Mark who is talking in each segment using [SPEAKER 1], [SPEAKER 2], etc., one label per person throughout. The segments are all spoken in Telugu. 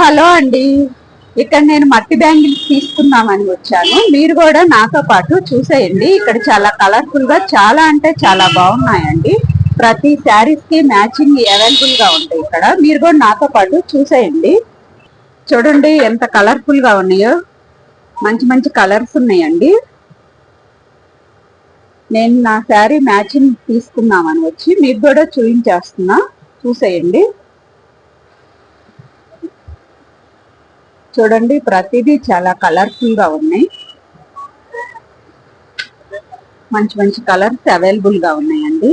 [SPEAKER 1] హలో అండి. ఇక్కడ నేను మట్టి బ్యాంగిల్స్ తీసుకుందామని వచ్చాను. మీరు కూడా నాతో పాటు చూసేయండి. ఇక్కడ చాలా కలర్ఫుల్గా చాలా అంటే చాలా బాగున్నాయండి. ప్రతి శారీస్కి మ్యాచింగ్ అవైలబుల్గా ఉంటాయి ఇక్కడ. మీరు కూడా నాతో పాటు చూసేయండి. చూడండి ఎంత కలర్ఫుల్గా ఉన్నాయో. మంచి మంచి కలర్స్ ఉన్నాయండి. నేను నా శారీ మ్యాచింగ్ తీసుకుందామని వచ్చి మీకు కూడా చూపించేస్తున్నా. చూసేయండి. చూడండి ప్రతిదీ చాలా కలర్ఫుల్గా ఉన్నాయి. మంచి మంచి కలర్స్ అవైలబుల్గా ఉన్నాయండి.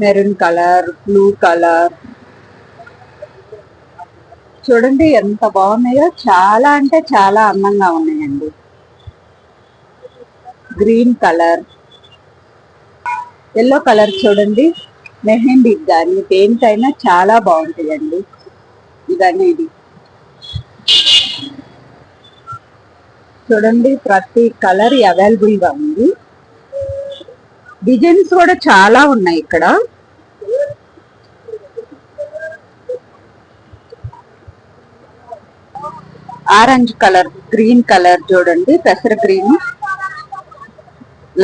[SPEAKER 1] మెరూన్ కలర్ బ్లూ కలర్ చూడండి ఎంత బాగున్నాయో చాలా అంటే చాలా అందంగా ఉన్నాయండి. గ్రీన్ కలర్ ఎల్లో కలర్ చూడండి. మెహందీ కానీ దేనికైనా చాలా బాగుంటాయండి. ఇదనేది. చూడండి ప్రతి కలర్ అవైలబుల్గా ఉంది. డిజైన్స్ కూడా చాలా ఉన్నాయి ఇక్కడ. ఆరెంజ్ కలర్ గ్రీన్ కలర్ చూడండి పెసర గ్రీన్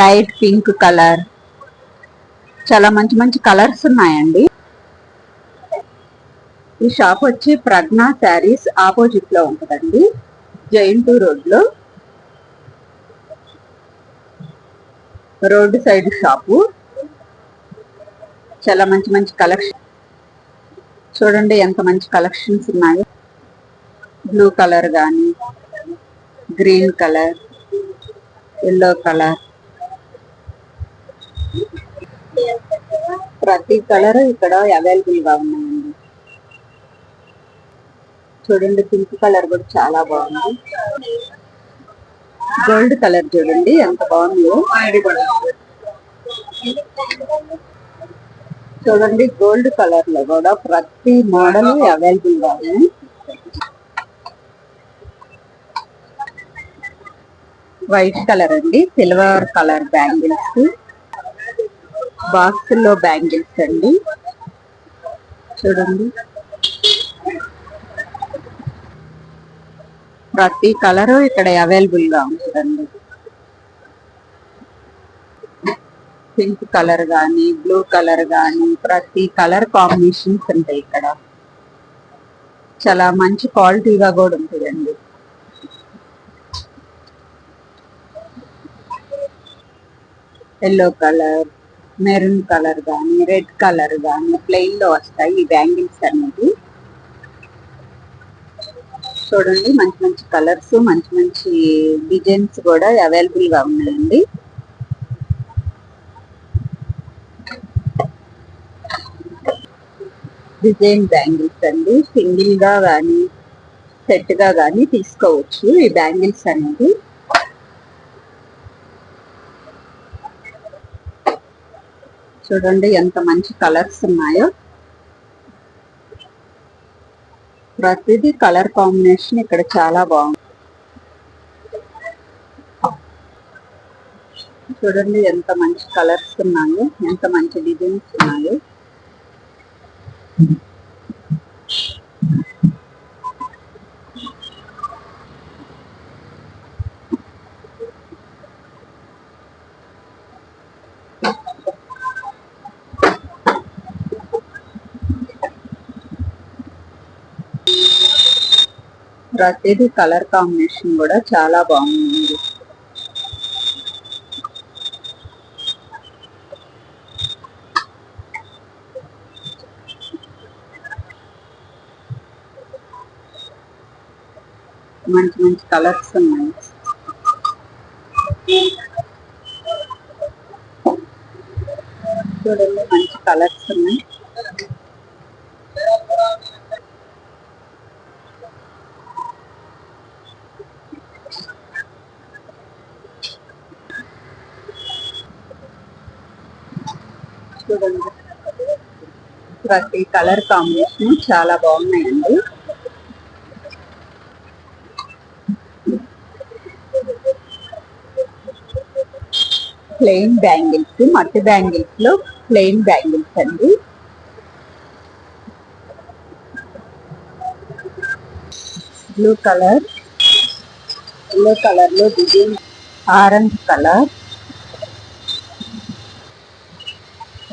[SPEAKER 1] లైట్ పింక్ కలర్. చాలా మంచి మంచి కలర్స్ ఉన్నాయండి. ఈ షాప్ వచ్చి ప్రజ్ఞ శారీస్ ఆపోజిట్లో ఉంటుందండి. జైంటూ రోడ్లో రోడ్ సైడ్ షాపు. చాలా మంచి మంచి కలెక్షన్ చూడండి ఎంత మంచి కలెక్షన్స్ ఉన్నాయి. బ్లూ కలర్ కానీ గ్రీన్ కలర్ ఎల్లో కలర్. ప్రతి కలర్ ఇక్కడ అవైలబుల్గా ఉన్నాయండి. చూడండి పింక్ కలర్ కూడా చాలా బాగుంది. గోల్డ్ కలర్ చూడండి ఎంత బాగుందో. చూడండి గోల్డ్ కలర్లో కూడా ప్రతి మోడల్ అవైలబుల్గా ఉంది వైట్ కలర్ అండి సిల్వర్ కలర్ బ్యాంగిల్స్. బాక్స్లో బ్యాంగిల్స్ అండి. చూడండి. ప్రతి కలర్ ఇక్కడ అవైలబుల్గా ఉంటుందండి. పింక్ కలర్ కానీ బ్లూ కలర్ కానీ ప్రతి కలర్ కాంబినేషన్స్ ఉంటాయి ఇక్కడ. చాలా మంచి క్వాలిటీగా కూడా ఉంటుందండి. ఎల్లో కలర్ మెరూన్ కలర్ కానీ రెడ్ కలర్ కానీ ప్లెయిన్లో వస్తాయి ఈ బ్యాంగిల్స్ అనేది చూడండి మంచి మంచి కలర్స్ మంచి మంచి డిజైన్స్ కూడా అవైలబుల్గా ఉన్నాయండి. డిజైన్ బ్యాంగిల్స్ అండి. సింగిల్గా కానీ సెట్గా కానీ తీసుకోవచ్చు ఈ బ్యాంగిల్స్ అనేది చూడండి ఎంత మంచి కలర్స్ ఉన్నాయో. ప్రతిదీ కలర్ కాంబినేషన్ ఇక్కడ చాలా బాగుంది. చూడండి ఎంత మంచి కలర్స్ ఉన్నాయో ఎంత మంచి డిజైన్స్ ఉన్నాయో. ప్రతిదీ కలర్ కాంబినేషన్ కూడా చాలా బాగుంది. మంచి మంచి కలర్స్ ఉన్నాయి. చూడండి మంచి కలర్స్ ఉన్నాయి. చూడండి. ప్రతి కలర్ కాంబినేషన్ చాలా బాగున్నాయండి. ప్లెయిన్ బ్యాంగిల్స్ మట్టి బ్యాంగిల్స్లో ప్లెయిన్ బ్యాంగిల్స్ అండి. బ్లూ కలర్ ఎల్లో కలర్లో design orange colour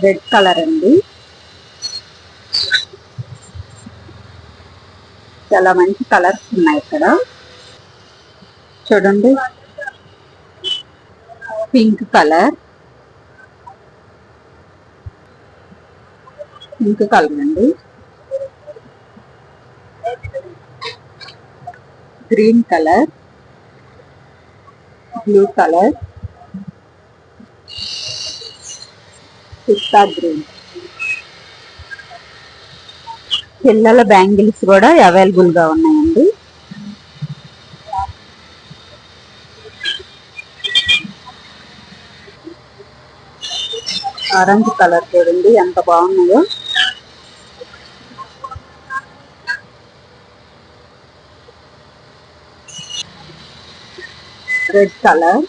[SPEAKER 1] red colour అండి. చాలా మంచి కలర్స్ ఉన్నాయి ఇక్కడ. చూడండి. Pink colour. పింక్ కలర్ అండి. Green colour. Blue colour. పిస్తా గ్రీన్ పిల్లల బ్యాంగిల్స్ కూడా అవైలబుల్గా ఉన్నాయండి. ఆరెంజ్ కలర్ చూడండి ఎంత బాగున్నాయో. Red colour.